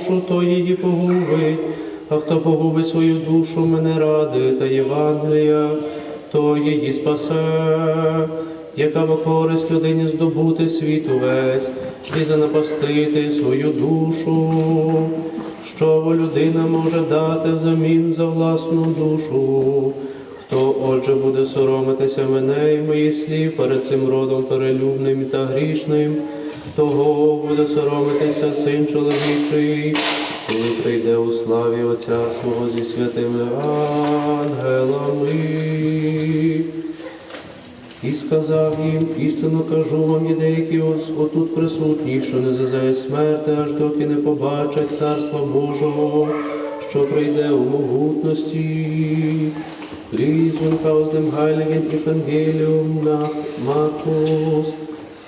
душу, то її погубить, а хто погубить свою душу мене ради та Євангелія, то її спасе, яка б користь людині здобути світ увесь і занапастити свою душу. Що людина може дати взамін за власну душу? Хто отже буде соромитися мене і моїх слів перед цим родом перелюбним та грішним, того буде соромитися син чоловічий, коли прийде у славі Отця свого зі святими ангелами. І сказав їм, істинно кажу вам, є деякі ось отут присутні, що не зазає смерти, аж доки не побачать царства Божого, що прийде у могутності. Aus dem heiligen Evangelium nach Markus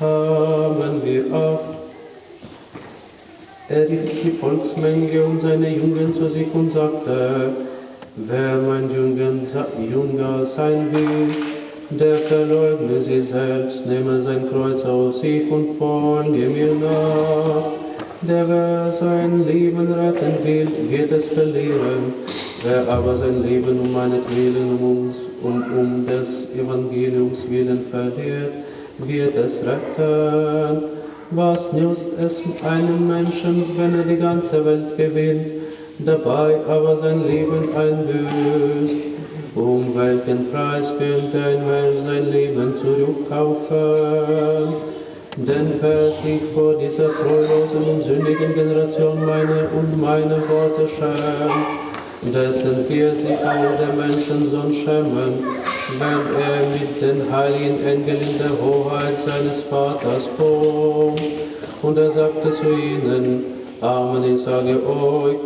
haben wir auch. Er rief die Volksmenge und seine Jungen zu sich und sagte, wer mein Jünger, sein will, der verleugne sich selbst, nehme sein Kreuz auf sich und folge mir nach. Der wer sein Leben retten will, wird es verlieren. Wer aber sein Leben um meinetwillen um uns und um des Evangeliums willen verliert, wird es retten. Was nützt es einem Menschen, wenn er die ganze Welt gewinnt, dabei aber sein Leben einbüßt? Um welchen Preis könnte ein Mensch sein Leben zurückkaufen? Denn wer sich vor dieser treulosen und sündigen Generation meine und meine Worte schämt, dessen wird sich auch der Menschensohn schämen, wenn er mit den heiligen Engeln in der Hoheit seines Vaters kommt. Und er sagte zu ihnen, Amen, ich sage euch,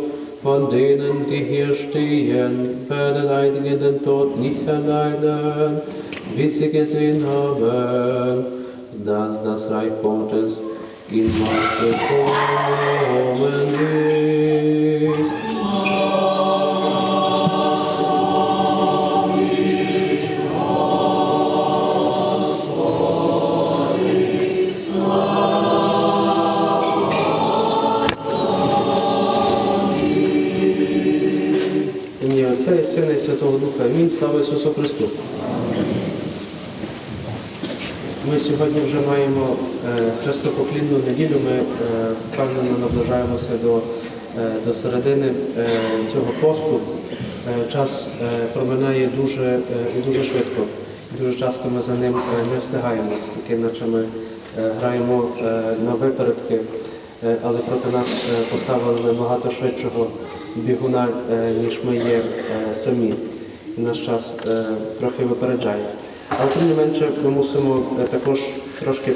von denen, die hier stehen, werden einige den Tod nicht erleiden, bis sie gesehen haben, dass das Reich Gottes in Macht gekommen ist. Амінь. Слава Ісусу Христу. Ми сьогодні вже маємо е, хрестопоклінну неділю. Ми е, впевнено наближаємося до, е, до середини цього посту. Час проминає дуже, дуже швидко. Дуже часто ми за ним не встигаємо, таки наче ми граємо на випередки, але проти нас поставили багато швидшого бігуна, ніж ми є самі. Наш час е, трохи випереджає. Але тим не менше ми мусимо е, також трошки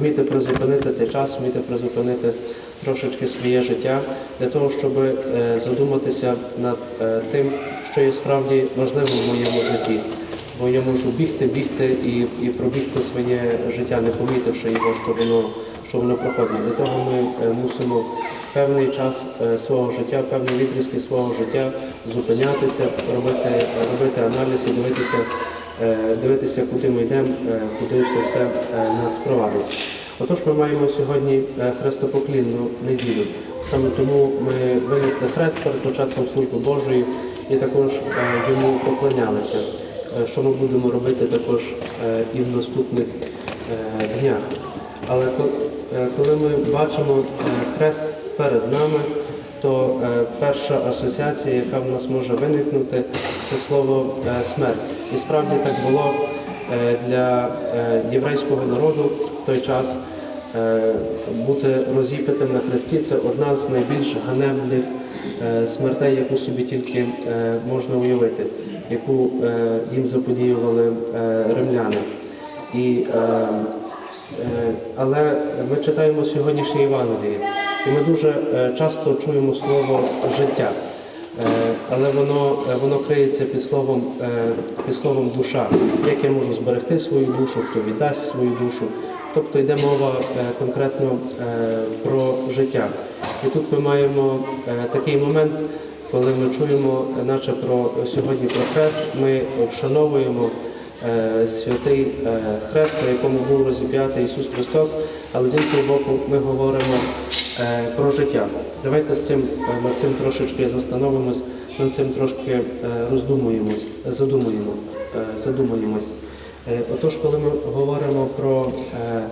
вміти призупинити цей час, вміти призупинити трошечки своє життя для того, щоб е, задуматися над тим, що є справді важливим в моєму житті. Бо я можу бігти, бігти і, і пробігти своє життя, не помітивши його, що воно, що воно проходить. Для того ми мусимо певний час е, свого життя, певні відрізки свого життя зупинятися, робити, робити аналіз і дивитися, е, дивитися, куди ми йдемо, е, куди це все нас провадить. Отож, ми маємо сьогодні хрестопоклінну неділю. Саме тому ми винесли хрест перед початком служби Божої і також йому поклонялися, що ми будемо робити також і в наступних днях. Але коли ми бачимо хрест перед нами, то е, перша асоціація, яка в нас може виникнути, це слово е, смерть. І справді так було е, для єврейського народу в той час. Бути розіпитим на хресті це одна з найбільш ганебних смертей, яку собі тільки можна уявити, яку їм заподіювали римляни. І, але ми читаємо сьогоднішнє Євангеліє, і ми дуже е, часто чуємо слово життя. Е, Але воно, е, воно криється під словом, під словом душа. Як я можу зберегти свою душу, хто віддасть свою душу. Тобто йде мова конкретно про життя. І тут ми маємо такий момент, коли ми чуємо, наче про сьогодні про хрест, ми вшановуємо святий е, хрест, на якому був розіп'ятий Ісус Христос, але з іншого боку ми говоримо е, про життя. Давайте з цим е, над цим трошечки застановимось, над цим трошки е, роздумуємось, задумуємо, е, задумуємось. Е, Отож, коли ми говоримо про, е,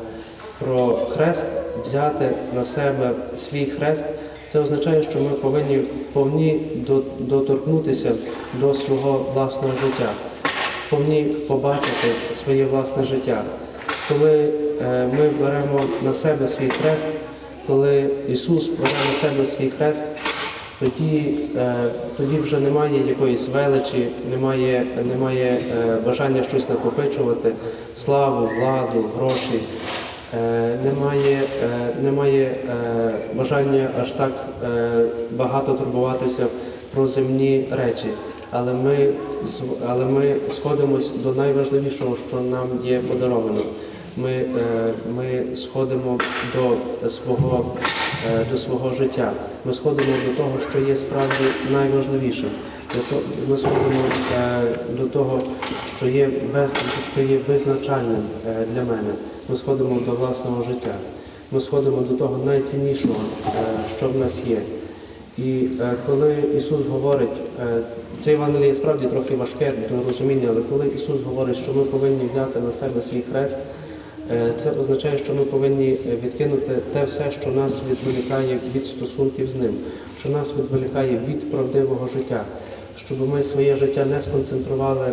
про хрест, взяти на себе свій хрест, це означає, що ми повинні повні доторкнутися до свого власного життя, повні побачити своє власне життя. Коли е, ми беремо на себе свій хрест, коли Ісус бере на себе свій хрест, тоді, е, тоді вже немає якоїсь величі, немає, немає е, бажання щось накопичувати, славу, владу, гроші. Немає, немає бажання аж так багато турбуватися про земні речі, але ми, але ми сходимось до найважливішого, що нам є подаровано. Ми, е, ми сходимо до свого, е, до свого життя. Ми сходимо до того, що є справді найважливішим. Ми сходимо е, до того, що є, що є визначальним для мене. Ми сходимо до власного життя. Ми сходимо до того найціннішого, що в нас є. І е, коли Ісус говорить, е, це Євангеліє справді трохи важке до розуміння, але коли Ісус говорить, що ми повинні взяти на себе свій хрест, е, це означає, що ми повинні відкинути те все, що нас відволікає від стосунків з ним, що нас відволікає від правдивого життя, щоб ми своє життя не сконцентрували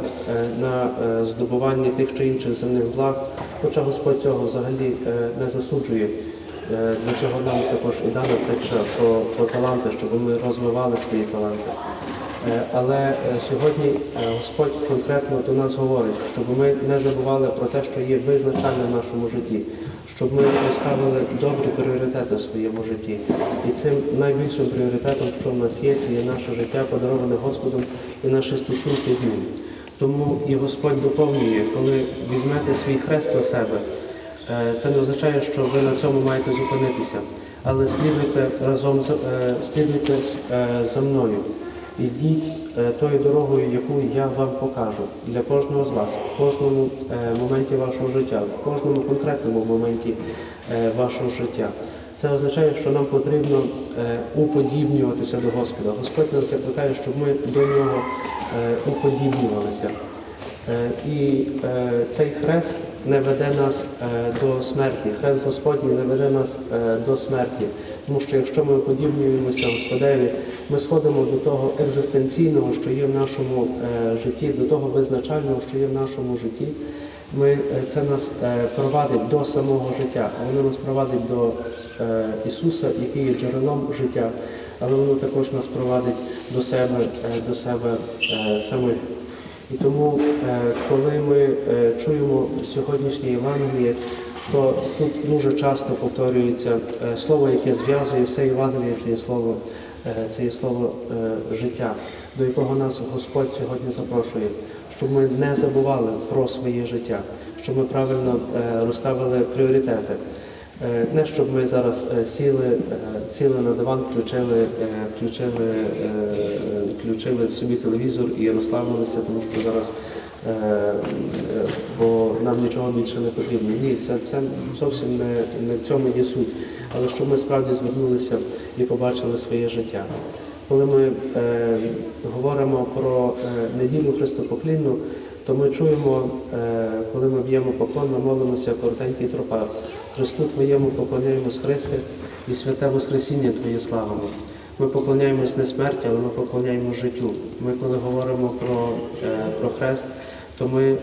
на здобуванні тих чи інших земних благ, хоча Господь цього взагалі не засуджує. Е, Для цього нам також і дана притча про, про таланти, щоб ми розвивали свої таланти. Е, Але е, сьогодні Господь конкретно до нас говорить, щоб ми не забували про те, що є визначальним в нашому житті, щоб ми поставили добрі пріоритети в своєму житті. І цим найбільшим пріоритетом, що в нас є, це є наше життя, подароване Господом і наші стосунки з ним. Тому і Господь доповнює, коли візьмете свій хрест на себе. Е, Це не означає, що ви на цьому маєте зупинитися, але слідуйте разом з е, слідуйте е, за мною. Йдіть тою дорогою, яку я вам покажу для кожного з вас, в кожному моменті вашого життя, в кожному конкретному моменті вашого життя. Це означає, що нам потрібно уподібнюватися до Господа. Господь нас закликає, щоб ми до нього уподібнювалися. І цей хрест не веде нас е, до смерті. Хрест Господній не веде нас е, до смерті. Тому що якщо ми подібнюємося Господеві, ми сходимо до того екзистенційного, що є в нашому е, житті, до того визначального, що є в нашому житті. Ми, це нас провадить до самого життя, воно нас провадить до Ісуса, який є джерелом життя, але воно також нас провадить до себе, до себе самих. І тому, е, коли ми е, чуємо сьогоднішнє Євангеліє, то тут дуже часто повторюється е, слово, яке зв'язує все Євангеліє, це є слово, це є слово життя, до якого нас Господь сьогодні запрошує, щоб ми не забували про своє життя, щоб ми правильно розставили пріоритети. Не щоб ми зараз сіли, сіли на диван, включили, включили, включили собі телевізор і розслабилися, тому що зараз е, е, бо нам нічого більше не потрібно. Ні, це, це зовсім не, не в цьому є суть. Але щоб ми справді звернулися і побачили своє життя. Коли ми е, говоримо про е, неділю Христопоклінну, то ми чуємо, е, коли ми б'ємо поклон, ми молимося коротенький тропар. Христу Твоєму поклоняємось Христе і святе Воскресіння Твоє славимо. Ми поклоняємось не смерті, але ми поклоняємось життю. Ми коли говоримо про, е, про хрест, то ми е,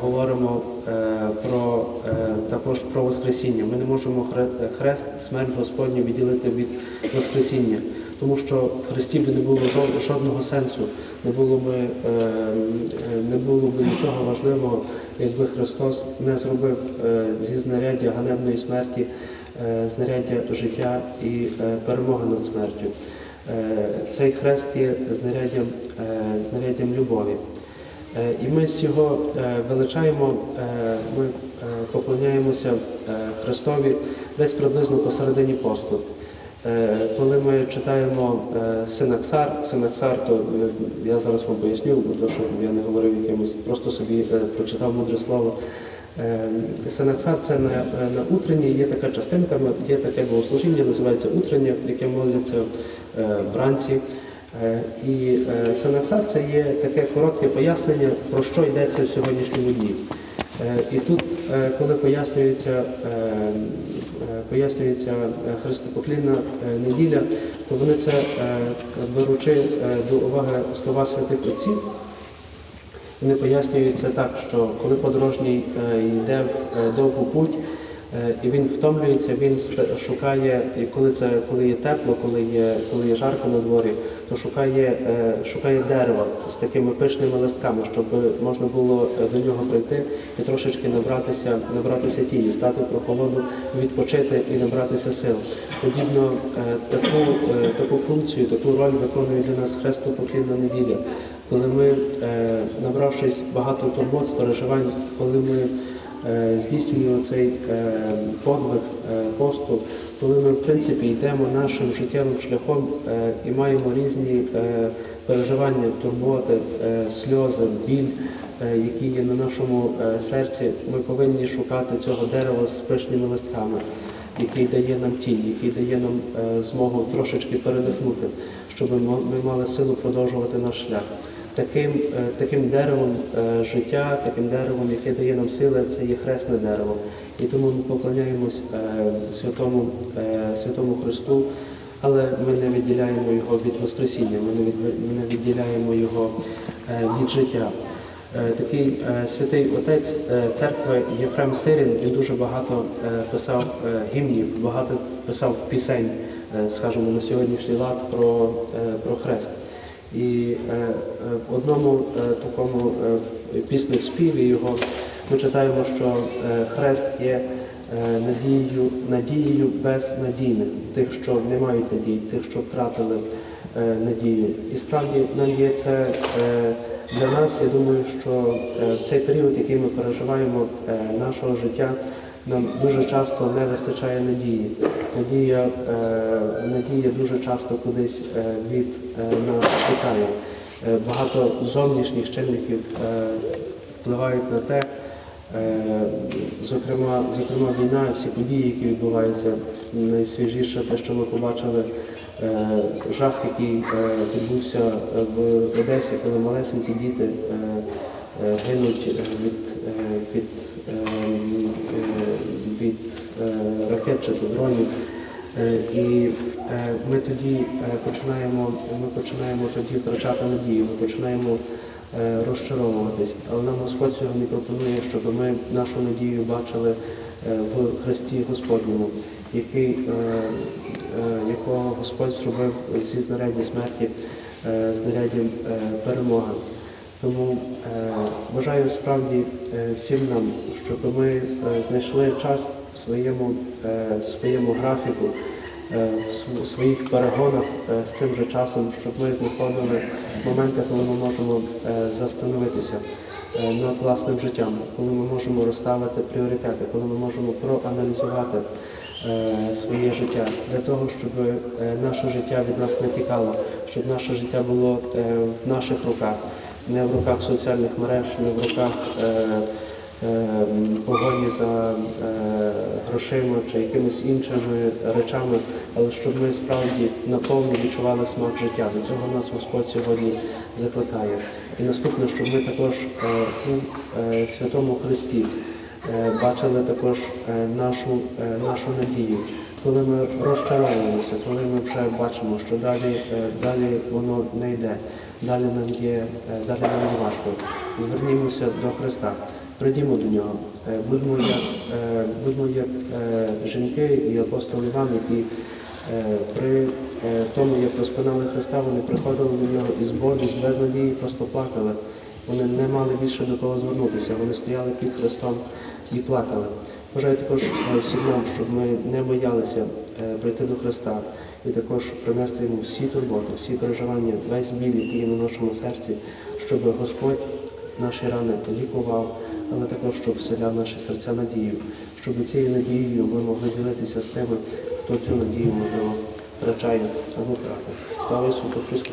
говоримо е, про, е, також про Воскресіння. Ми не можемо хре- хрест, смерть Господню відділити від Воскресіння, тому що в Христі би не було жодного сенсу, не було би, е, не було би нічого важливого, якби Христос не зробив е, зі знаряддя ганебної смерті, е, знаряддя життя і е, перемоги над смертю. Е, Цей хрест є знаряддям, е, знаряддям любові. Е, І ми з цього величаємо, ми поклоняємося Христові десь приблизно посередині посту. Коли ми читаємо синаксар, синаксар, то я зараз вам поясню, бо то, щоб я не говорив якимось, просто собі прочитав мудре слово. Синаксар це на, на утренній, є така частинка, є таке богослужіння, називається утреннє, яке моляться вранці. Е, І е, синаксар це є таке коротке пояснення, про що йдеться в сьогоднішньому дні. Е, І тут, е, коли пояснюється, е, е, пояснюється е, хрестопоклінна е, неділя, то вони це е, беручи е, до уваги слова святих отців, вони пояснюються так, що коли подорожній е, йде в е, довгу путь, е, і він втомлюється, він шукає, і коли це коли є тепло, коли є, коли є жарко на дворі, то шукає, е, шукає дерева з такими пишними листками, щоб можна було е, до нього прийти і трошечки набратися, набратися тіні, стати в прохолоду, відпочити і набратися сил. Подібно е, таку, е, таку функцію, таку роль виконує для нас хрестопоклінна неділя. Коли ми, е, набравшись багато турбот, переживань, коли ми е, здійснюємо цей е, подвиг е, посту, коли ми в принципі йдемо нашим життєвим шляхом е, і маємо різні е, переживання, турботи, е, сльози, біль, е, які є на нашому е, серці, ми повинні шукати цього дерева з пишними листками, який дає нам тінь, який дає нам е, змогу трошечки передихнути, щоб ми мали силу продовжувати наш шлях. Таким, е, таким деревом е, життя, таким деревом, яке дає нам сили, це є хресне дерево. І тому ми поклоняємось е, святому, святому Христу, але ми не відділяємо його від Воскресіння, ми не, відділяємо його від життя. Такий святий отець церкви Єфрем Сирін, він дуже багато писав гімнів, багато писав пісень, скажімо, на сьогоднішній лад про, про хрест. І е, е, в одному е, такому е, в пісні співі його ми читаємо, що хрест є надією, надією безнадійних, тих, що не мають надії, тих, що втратили надію. І справді нам є це для нас, я думаю, що в цей період, який ми переживаємо нашого життя, нам дуже часто не вистачає надії. Надія, е, надія дуже часто кудись е, від е, нас тікає. Багато зовнішніх чинників впливають на те, зокрема, зокрема війна, всі події, які відбуваються, найсвіжіше те, що ми побачили, жах, який відбувся в Одесі, коли малесенькі діти гинуть від, від, ракет чи то дронів. Е, І е, ми тоді е, починаємо, ми починаємо тоді втрачати надію, ми починаємо розчаровуватись. Але нам Господь сьогодні пропонує, щоб ми нашу надію бачили в Христі Господньому, який, якого Господь зробив зі знаряддя смерті, знаряддям перемоги. Тому бажаю справді всім нам, щоб ми знайшли час в своєму, е, своєму графіку, е, в своїх перегонах е, з цим же часом, щоб ми знаходили моменти, коли ми можемо е, застановитися над власним життям, коли ми можемо розставити пріоритети, коли ми можемо проаналізувати своє життя для того, щоб наше життя від нас не тікало, щоб наше життя було в наших руках, не в руках соціальних мереж, не в руках погоні за е, грошима чи якимись іншими речами, але щоб ми справді наповну відчували смак життя. До цього нас Господь сьогодні закликає. І наступне, щоб ми також е, у е, святому Христі е, бачили також е, нашу, е, нашу надію. Коли ми розчаровуємося, коли ми вже бачимо, що далі, е, далі воно не йде, далі нам є, е, далі нам важко. Звернімося до Христа, прийдімо до нього, Е, будьмо як, е, будьмо як е, жінки і апостол Іван, які при тому, як розпинали Христа, вони приходили до нього із болю, з безнадії, просто плакали. Вони не мали більше до кого звернутися. Вони стояли під Христом і плакали. Бажаю також всім нам, щоб ми не боялися прийти до Христа і також принести йому всі турботи, всі переживання, весь біль, який є на нашому серці, щоб Господь наші рани лікував, але також щоб вселяв наші серця надію, щоб цією надією ми могли ділитися з тими, хто цю надію можливо втрачає або втратив. Слава Ісусу Христу!